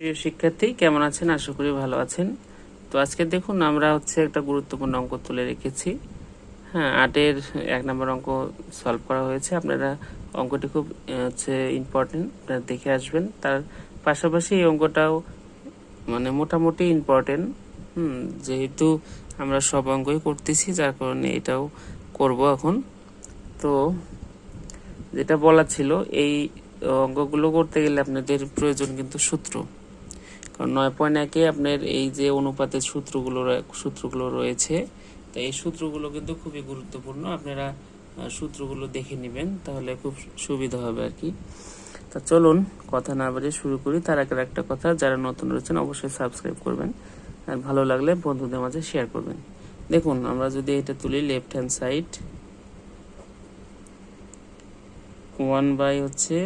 প্রিয় শিক্ষার্থী, কেমন আছেন? আশা করি ভালো আছেন। তো আজকে দেখুন, আমরা হচ্ছে একটা গুরুত্বপূর্ণ অঙ্ক তুলে রেখেছি। হ্যাঁ আটের এক নম্বর অঙ্ক সলভ করা হয়েছে। আপনারা অঙ্কটি খুব হচ্ছে ইম্পর্টেন্ট আপনারা দেখে আসবেন। তার পাশাপাশি এই অঙ্কটাও মানে মোটামুটি ইম্পর্টেন্ট হুম, যেহেতু আমরা সব অঙ্কই করতেছি, যার কারণে এটাও করব এখন। তো যেটা বলা ছিল, এই অঙ্কগুলো করতে গেলে আপনাদের প্রয়োজন কিন্তু সূত্র। নয় পয়েন্ট একে আপনার এই যে অনুপাতের সূত্রগুলো সূত্রগুলো রয়েছে, তো এই সূত্রগুলো কিন্তু খুবই গুরুত্বপূর্ণ। আপনারা সূত্রগুলো দেখে নেবেন, তাহলে খুব সুবিধা হবে আর কি। তা চলুন, কথা না বাড়িয়ে শুরু করি। তার আগে একটা কথা, যারা নতুন রয়েছেন, অবশ্যই সাবস্ক্রাইব করবেন। আর ভালো লাগলে বন্ধুদের মাঝে শেয়ার করবেন। দেখুন, আমরা যদি এটা তুলি left hand side one by হচ্ছে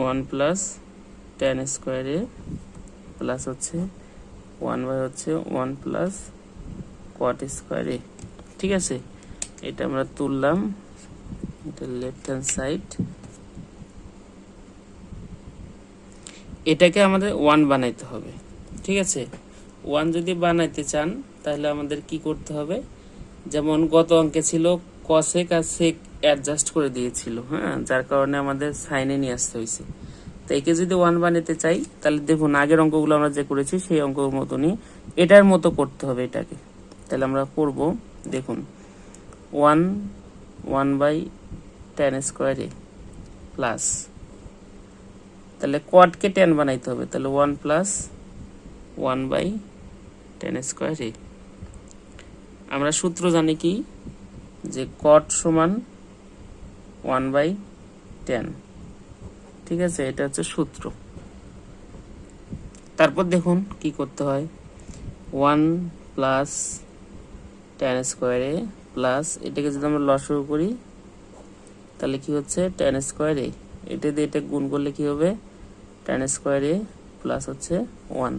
ওয়ান প্লাস টেন স্কোয়ারে প্লাস হচ্ছে ওয়ান বাই হচ্ছে ওয়ান প্লাস কোয়াট স্কোয়ারে ঠিক আছে? এটা আমরা তুললাম। এটা লেফট হ্যান্ড সাইড এটাকে আমাদের ওয়ান বানাইতে হবে। ঠিক আছে? ওয়ান যদি বানাইতে চান, তাহলে আমাদের কি করতে হবে? যেমন গত অঙ্কে ছিল কসেক আর সেক অ্যাডজাস্ট করে দিয়েছিল হ্যাঁ? যার কারণে আমাদের সাইনে নিয়ে আসতে হয়েছে। তো একে যদি ওয়ান বানাতে চাই, তাহলে দেখুন আগের অঙ্কগুলো আমরা যে করেছি, সেই অঙ্কের মতনই এটার মতো করতে হবে এটাকে। তাহলে আমরা করব, দেখুন ওয়ান ওয়ান বাই টেন স্কোয়ারে প্লাস তাহলে কোয়াডকে টেন বানাইতে হবে, তাহলে one plus one by ten স্কোয়ারে আমরা সূত্র জানি কি? যে কট সমান ওয়ান বাই টেন ঠিক আছে? এটা হচ্ছে সূত্র। তারপর দেখুন কি করতে হয়। ওয়ান প্লাস টেন স্কোয়ারে প্লাস এটাকে যদি আমরা লসও করি, তাহলে কি হচ্ছে? টেন স্কোয়ারে এটা দিয়ে এটা গুণ করলে কি হবে? টেন স্কোয়ারে প্লাস হচ্ছে ওয়ান।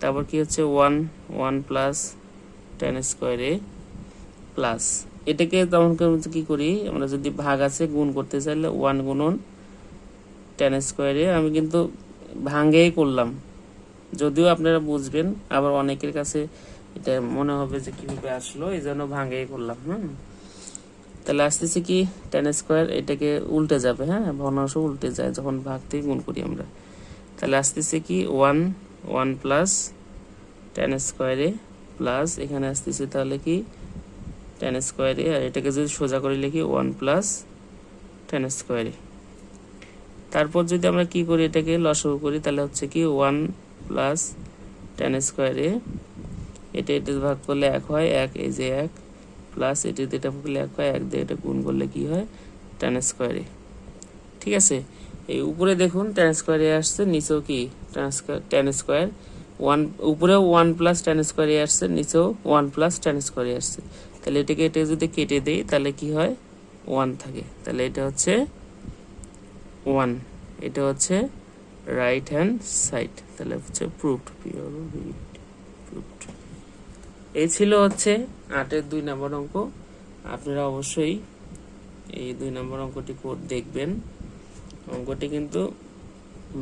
তারপর কি হচ্ছে? ওয়ান ওয়ান প্লাস টেন স্কোয়ারে প্লাস। এটাকে তখন কি করি? আমরা যদি ভাগ আছে, গুণ করতে চাইলে ওয়ান গুণন টেন স্কোয়ারে আমি কিন্তু ভাঙ্গেই করলাম। যদিও আপনারা বুঝবেন, আবার অনেকের কাছে এটা মনে হবে যে কীভাবে আসলো, এই জন্য ভাঙ্গেই করলাম, হুম। তাহলে আসতেছি কি টেন স্কোয়ার এটাকে উল্টে যাবে হ্যাঁ ভগ্নাংশ উল্টে যায়, যখন ভাগ থেকে গুণ করি আমরা। তাহলে আসতেছে কি ওয়ান ওয়ান প্লাস টেন স্কোয়ারে প্লাস এখানে আসতেছে তাহলে কি টেন স্কোয়ারে আর এটাকে যদি সোজা করে লিখি ওয়ান প্লাস টেন স্কোয়ারে তারপর যদি আমরা কি করি, এটাকে লসগু করি, তাহলে হচ্ছে কি ওয়ান প্লাস টেন স্কোয়ারে এটা এটা ভাগ করলে এক হয়, এক এই যে এক প্লাস এটি এটা করলে এক হয়, এক দিয়ে এটা গুণ করলে কি হয়? টেন স্কোয়ারে ঠিক আছে? এই উপরে দেখুন টেন স্কোয়ারে আসছে, নিচেও কি টেন স্কোয়ার ওয়ান উপরেও ওয়ান প্লাস টেন স্কোয়ারে আসছে, নিচেও ওয়ান প্লাস টেন স্কোয়ারে আসছে। তাহলে এটাকে এটা যদি কেটে দেই, তাহলে কি হয়? ওয়ান থাকে। তাহলে এটা হচ্ছে ওয়ান এটা হচ্ছে রাইট হ্যান্ড সাইড তাহলে হচ্ছে প্রুফড প্রুফড এই ছিল হচ্ছে আটের দুই নম্বর অঙ্ক। আপনারা অবশ্যই এই দুই নম্বর অঙ্কটি দেখবেন। অঙ্কটি কিন্তু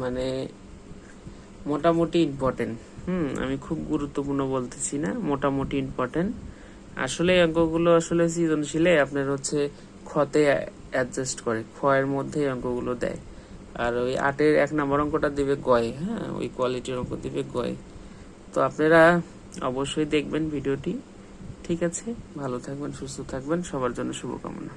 মানে মোটামুটি ইম্পর্টেন্ট হুম, আমি খুব গুরুত্বপূর্ণ বলতেছি না, মোটামুটি ইম্পর্টেন্ট আসলে অঙ্কগুলো আসলে সৃজনশীলে আপনার হচ্ছে খতে অ্যাডজাস্ট করে খয়ের মধ্যে অঙ্কগুলো দেয়। আর ওই আটের এক নম্বর অঙ্কটা দিবে গয়ে হ্যাঁ ওই কোয়ালিটির অঙ্ক দিবে গয়ে। তো আপনারা অবশ্যই দেখবেন ভিডিওটি, ঠিক আছে? ভালো থাকবেন, সুস্থ থাকবেন, সবার জন্য শুভকামনা।